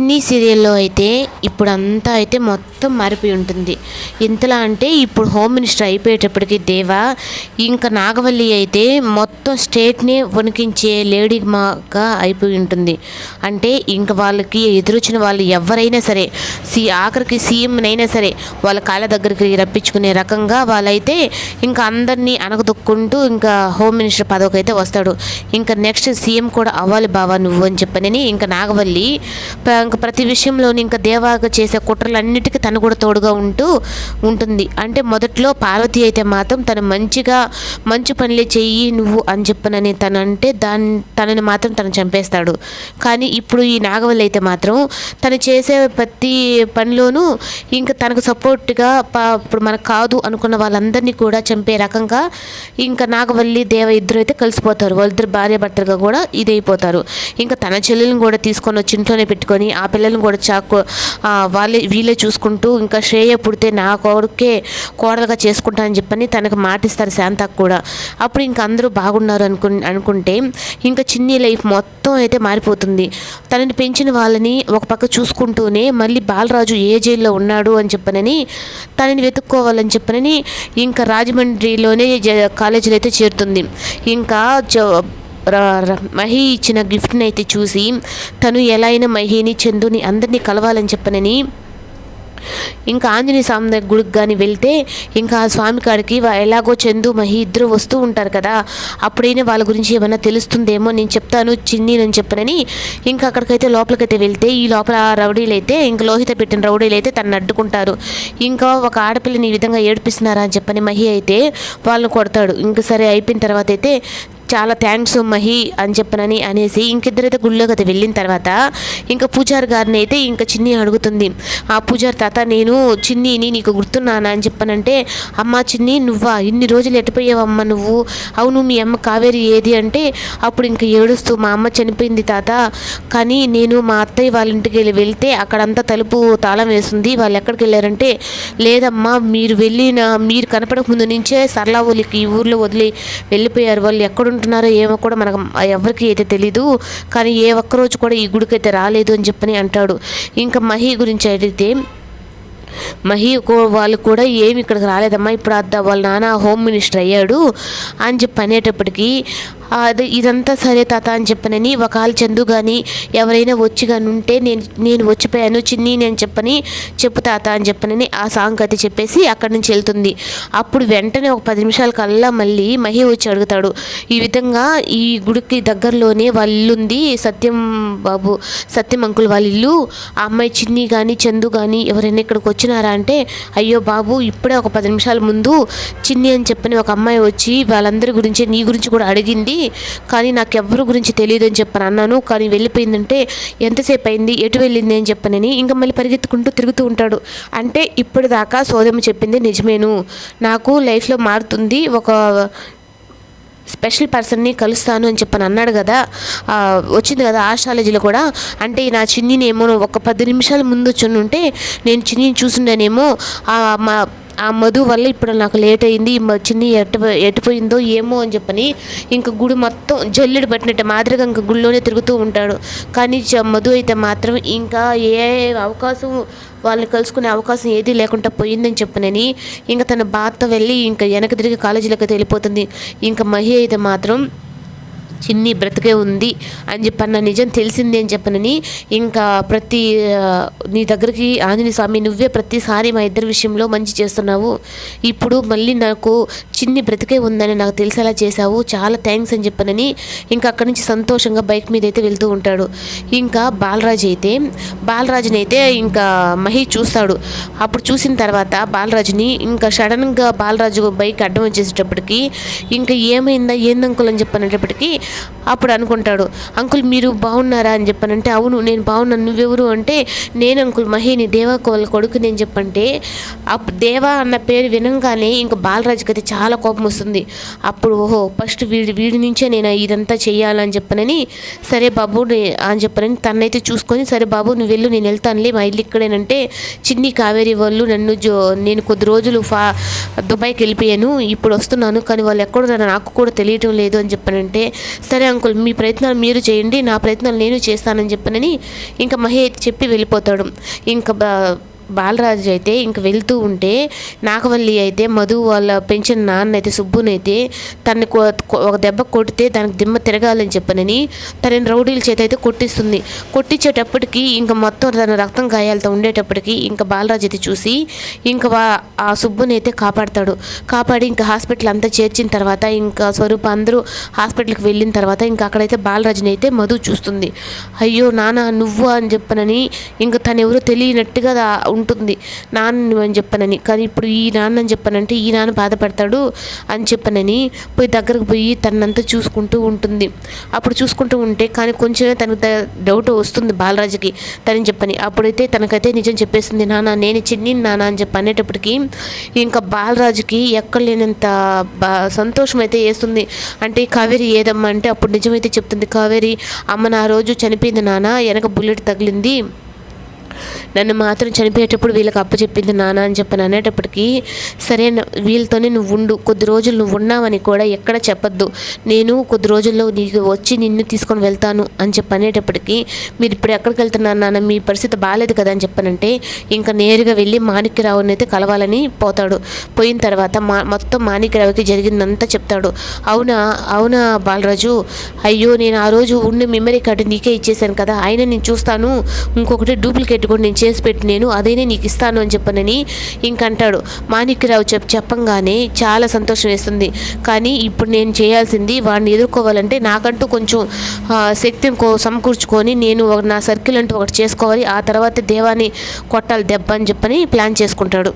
చిన్ని సీరియల్లో అయితే ఇప్పుడు అంతా అయితే మొత్తం మారిపోయి ఉంటుంది. ఇంతలా అంటే ఇప్పుడు హోమ్ మినిస్టర్ అయిపోయేటప్పటికి దేవా ఇంకా నాగవల్లి అయితే మొత్తం స్టేట్ని వణికించే లేడీ మాగా అయిపోయి ఉంటుంది. అంటే ఇంకా వాళ్ళకి ఎదురొచ్చిన వాళ్ళు ఎవరైనా సరే సీ ఆఖరికి సీఎంనైనా సరే వాళ్ళ కాళ్ళ దగ్గరికి రప్పించుకునే రకంగా వాళ్ళైతే ఇంకా అందరినీ అనగదొక్కుంటూ ఇంకా హోమ్ మినిస్టర్ పదవికి అయితే వస్తాడు. ఇంకా నెక్స్ట్ సీఎం కూడా అవ్వాలి బావా నువ్వు అని చెప్పనని ఇంకా నాగవల్లి ప- ఇంకా ప్రతి విషయంలోనూ ఇంకా దేవాగా చేసే కుట్రలన్నిటికీ తను కూడా తోడుగా ఉంటూ ఉంటుంది. అంటే మొదట్లో పార్వతి అయితే మాత్రం తను మంచిగా మంచి పనులే చెయ్యి నువ్వు అని చెప్పనని తను అంటే దాన్ని తనని మాత్రం తను చంపేస్తాడు. కానీ ఇప్పుడు ఈ నాగవల్లి అయితే మాత్రం తను చేసే ప్రతి పనిలోనూ ఇంకా తనకు సపోర్ట్గా ఇప్పుడు మనకు కాదు అనుకున్న వాళ్ళందరినీ కూడా చంపే రకంగా ఇంకా నాగవల్లి దేవ ఇద్దరు అయితే కలిసిపోతారు. వాళ్ళిద్దరు భార్య భర్తలుగా కూడా ఇదైపోతారు. ఇంకా తన చెల్లెలను కూడా తీసుకొని వచ్చి ఇంట్లోనే పెట్టుకొని ఆ పిల్లల్ని కూడా చాకు వాళ్ళే వీళ్ళే చూసుకుంటూ ఇంకా శ్రేయ పుడితే నా కొడుకే కోడలుగా చేసుకుంటానని చెప్పని తనకు మాటిస్తారు శాంతకు కూడా. అప్పుడు ఇంకా అందరూ బాగున్నారు అనుకు అనుకుంటే ఇంకా చిన్ని లైఫ్ మొత్తం అయితే మారిపోతుంది. తనని పెంచిన వాళ్ళని ఒక పక్క చూసుకుంటూనే మళ్ళీ బాలరాజు ఏ జైల్లో ఉన్నాడు అని చెప్పనని తనని వెతుక్కోవాలని చెప్పనని ఇంకా రాజమండ్రిలోనే జ- కాలేజీలో అయితే చేరుతుంది. ఇంకా మహి ఇచ్చిన గిఫ్ట్ని అయితే చూసి తను ఎలా అయినా మహిని చందుని అందరినీ కలవాలని చెప్పనని ఇంకా ఆంజనేయ స్వామి గుడికి కానీ వెళ్తే ఇంకా ఆ స్వామి కాడికి ఎలాగో చందు మహి ఇద్దరు వస్తూ ఉంటారు కదా అప్పుడైనా వాళ్ళ గురించి ఏమైనా తెలుస్తుందేమో నేను చెప్తాను చిన్ని అని చెప్పనని ఇంకా అక్కడికైతే లోపలికైతే వెళ్తే ఈ లోపల ఆ రౌడీలు అయితే ఇంకా లోహిత పెట్టిన రౌడీలు అయితే తనను అడ్డుకుంటారు. ఇంకా ఒక ఆడపిల్లని ఈ విధంగా ఏడిపిస్తున్నారా అని చెప్పని మహి అయితే వాళ్ళని కొడతాడు. ఇంకా సరే అయిపోయిన తర్వాత అయితే చాలా థ్యాంక్స్ మహి అని చెప్పనని అనేసి ఇంకిద్దరైతే గుళ్ళోకి అయితే వెళ్ళిన తర్వాత ఇంకా పూజారి గారిని అయితే ఇంకా చిన్ని అడుగుతుంది. ఆ పూజారి తాత నేను చిన్నీని నీకు గుర్తున్నానా? అని చెప్పనంటే అమ్మ చిన్ని నువ్వా? ఇన్ని రోజులు ఎట్టుపోయావమ్మ నువ్వు? అవును మీ అమ్మ కావేరి ఏది? అంటే అప్పుడు ఇంకా ఏడుస్తూ మా అమ్మ చనిపోయింది తాత కానీ నేను మా అత్తయ్య వాళ్ళ ఇంటికి వెళ్ళి వెళ్తే అక్కడంతా తలుపు తాళం వేస్తుంది వాళ్ళు ఎక్కడికి వెళ్ళారంటే లేదమ్మా మీరు వెళ్ళిన మీరు కనపడక ముందు నుంచే సరళా ఈ ఊర్లో వదిలి వెళ్ళిపోయారు. వాళ్ళు ఎక్కడుంటున్నారో ఏమో కూడా మనకు ఎవరికి అయితే తెలీదు. కానీ ఏ ఒక్కరోజు కూడా ఈ గుడికి అయితే రాలేదు అని చెప్పని అంటాడు. ఇంకా మహి గురించి అడిగితే మహి వాళ్ళు కూడా ఏమి ఇక్కడికి రాలేదమ్మా ఇప్పుడు అద్దా వాళ్ళ నాన్న హోమ్ మినిస్టర్ అయ్యాడు అని చెప్పి అనేటప్పటికీ అది ఇదంతా సరే తాత అని చెప్పనని ఒకవేళ చందు కానీ ఎవరైనా వచ్చి కానీ ఉంటే నేను నేను వచ్చిపోయాను చిన్ని నేను చెప్పని చెప్పు తాత అని చెప్పనని ఆ సాంగ్ కథ చెప్పేసి అక్కడి నుంచి వెళ్తుంది. అప్పుడు వెంటనే ఒక పది నిమిషాల కల్లా మళ్ళీ మహి వచ్చి అడుగుతాడు. ఈ విధంగా ఈ గుడికి దగ్గరలోనే వాళ్ళ ఇల్లుంది సత్యం బాబు సత్యం అంకుల్ వాళ్ళ ఇల్లు. ఆ అమ్మాయి చిన్ని కానీ చందు కానీ ఎవరైనా ఇక్కడికి వచ్చినారా అంటే అయ్యో బాబు ఇప్పుడే ఒక పది నిమిషాల ముందు చిన్ని అని చెప్పని ఒక అమ్మాయి వచ్చి వాళ్ళందరి గురించి నీ గురించి కూడా అడిగింది. కానీ నాకు ఎవరి గురించి తెలియదు అని చెప్పని అన్నాను. కానీ వెళ్ళిపోయిందంటే ఎంతసేపు అయింది ఎటు వెళ్ళింది అని చెప్పనని ఇంకా మళ్ళీ పరిగెత్తుకుంటూ తిరుగుతూ ఉంటాడు. అంటే ఇప్పటిదాకా సోదమ్మ చెప్పింది నిజమేను. నాకు లైఫ్లో మారుతుంది. ఒక స్పెషల్ పర్సన్ని కలుస్తాను అని చెప్పని అన్నాడు కదా. వచ్చింది కదా ఆస్ట్రాలజీలో కూడా. అంటే నా చిన్నినేమో ఒక పది నిమిషాల ముందు వచ్చి ఉంటే నేను చిన్నిని చూసిండేనేమో మా ఆ మధు వల్ల ఇప్పుడు నాకు లేట్ అయింది. ఈ మధ్యని ఎటు ఎటుపోయిందో ఏమో అని చెప్పని ఇంకా గుడి మొత్తం జల్లెడు పట్టినట్టు మాదిరిగా ఇంకా గుడిలోనే తిరుగుతూ ఉంటాడు. కానీ మధు అయితే మాత్రం ఇంకా ఏ అవకాశం వాళ్ళని కలుసుకునే అవకాశం ఏదీ లేకుండా పోయిందని చెప్పనని ఇంకా తన బాధతో వెళ్ళి ఇంకా వెనక తిరిగి కాలేజీలోకి వెళ్ళిపోతుంది. ఇంకా మహి అయితే మాత్రం చిన్ని బ్రతికే ఉంది అని చెప్పన్న నిజం తెలిసింది అని చెప్పనని ఇంకా ప్రతి నీ దగ్గరికి ఆంజనేయ స్వామి నువ్వే ప్రతిసారి మా ఇద్దరి విషయంలో మంచి చేస్తున్నావు. ఇప్పుడు మళ్ళీ నాకు చిన్ని బ్రతికే ఉందని నాకు తెలిసేలా చేశావు. చాలా థ్యాంక్స్ అని చెప్పనని ఇంకా అక్కడి నుంచి సంతోషంగా బైక్ మీద అయితే వెళ్తూ ఉంటాడు. ఇంకా బాలరాజు అయితే బాలరాజుని అయితే ఇంకా మహి చూస్తాడు. అప్పుడు చూసిన తర్వాత బాలరాజుని ఇంకా సడన్గా బాలరాజు బైక్ అడ్డం వచ్చేసేటప్పటికి ఇంకా ఏమైందా ఏంది అని చెప్పనేటప్పటికి అప్పుడు అనుకుంటాడు అంకుల్ మీరు బాగున్నారా? అని చెప్పనంటే అవును నేను బాగున్నాను నువ్వెవరు? అంటే నేను అంకుల్ మహిని దేవా వాళ్ళ కొడుకు. నేను చెప్పంటే అప్పుడు దేవా అన్న పేరు వినంగానే ఇంకా బాలరాజుకి అయితే చాలా కోపం వస్తుంది. అప్పుడు ఓహో ఫస్ట్ వీడి వీడి నుంచే నేను ఇదంతా చేయాలని చెప్పనని సరే బాబు అని చెప్పనని తనైతే చూసుకొని సరే బాబు నువ్వు వెళ్ళు నేను వెళ్తానులే మా ఇల్లు ఇక్కడేనంటే చిన్ని కావేరి వాళ్ళు నన్ను జో నేను కొద్ది రోజులు ఫా దుబాయ్కి వెళ్ళిపోయాను ఇప్పుడు వస్తున్నాను కానీ వాళ్ళు ఎక్కడున్నారో నాకు కూడా తెలియటం లేదు అని చెప్పనంటే సరే అంకుల్ మీ ప్రయత్నాలు మీరు చేయండి నా ప్రయత్నాలు నేను చేస్తానని చెప్పనని ఇంకా మహి చెప్పి వెళ్ళిపోతాడు. ఇంకా బా బాలరాజు అయితే ఇంక వెళ్తూ ఉంటే నాగవల్లి అయితే మధు వాళ్ళ పెంచిన నాన్న అయితే సుబ్బునైతే తనని ఒక దెబ్బ కొడితే దానికి దిమ్మ తిరగాలని చెప్పనని తనని రౌడీల చేత అయితే కొట్టిస్తుంది. కొట్టించేటప్పటికి ఇంకా మొత్తం తన రక్తం గాయాలతో ఉండేటప్పటికి ఇంకా బాలరాజు అయితే చూసి ఇంకా ఆ సుబ్బుని అయితే కాపాడతాడు. కాపాడి ఇంకా హాస్పిటల్ అంతా చేర్చిన తర్వాత ఇంకా స్వరూప అందరూ హాస్పిటల్కి వెళ్ళిన తర్వాత ఇంకా అక్కడైతే బాలరాజుని అయితే మధు చూస్తుంది. అయ్యో నాన్న నువ్వు అని చెప్పనని ఇంకా తను ఎవరో తెలియనట్టుగా ఉంటుంది. నాన్న అని చెప్పనని. కానీ ఇప్పుడు ఈ నాన్న అని చెప్పనంటే ఈ నాన్న బాధపడతాడు అని చెప్పనని పోయి దగ్గరకు పోయి తనంతా చూసుకుంటూ ఉంటుంది. అప్పుడు చూసుకుంటూ ఉంటే కానీ కొంచెమే తనకు డౌట్ వస్తుంది బాలరాజుకి. తనని చెప్పని. అప్పుడైతే తనకైతే నిజం చెప్పేస్తుంది నాన్న నేను చిన్ని నాన్న అని చెప్పి అనేటప్పటికి ఇంకా బాలరాజుకి ఎక్కడ లేనంత బా సంతోషం అయితే వేస్తుంది. అంటే కావేరి ఏదమ్మా అంటే అప్పుడు నిజమైతే చెప్తుంది కావేరి అమ్మ నా రోజు చనిపోయింది నాన్న వెనక బుల్లెట్ తగిలింది నన్ను మాత్రం చనిపోయేటప్పుడు వీళ్ళకి అప్పచెప్పింది నాన్న అని చెప్పని అనేటప్పటికి సరే వీళ్ళతోనే నువ్వు ఉండు కొద్ది రోజులు నువ్వు ఉన్నావని కూడా ఎక్కడ చెప్పొద్దు. నేను కొద్ది రోజుల్లో నీకు వచ్చి నిన్ను తీసుకొని వెళ్తాను అని చెప్పి అనేటప్పటికీ మీరు ఇప్పుడు ఎక్కడికి వెళ్తున్నారు నాన్న మీ పరిస్థితి బాగాలేదు కదా అని చెప్పనంటే ఇంకా నేరుగా వెళ్ళి మాణిక్యరావుని అయితే కలవాలని పోతాడు. పోయిన తర్వాత మా మొత్తం మాణిక్యరావుకి జరిగిందంతా చెప్తాడు. అవునా అవునా బాలరాజు? అయ్యో నేను ఆ రోజు ఉండి మెమరీ కార్డు నీకే ఇచ్చేసాను కదా అయినా నేను చూస్తాను. ఇంకొకటి డూప్లికేట్ కూడా నేను చేసి పెట్టి నేను అదైనా నీకు ఇస్తాను అని చెప్పనని ఇంకంటాడు. మాణిక్యరావు చెప్ చెప్పంగానే చాలా సంతోషం వేస్తుంది. కానీ ఇప్పుడు నేను చేయాల్సింది వాడిని ఎదుర్కోవాలంటే నాకంటూ కొంచెం శక్తిని కో సమకూర్చుకొని నేను ఒక- నా సర్కిల్ అంటూ ఒకటి చేసుకోవాలి. ఆ తర్వాత దేవాన్ని కొట్టాలి దెబ్బ అని చెప్పని ప్లాన్ చేసుకుంటాడు.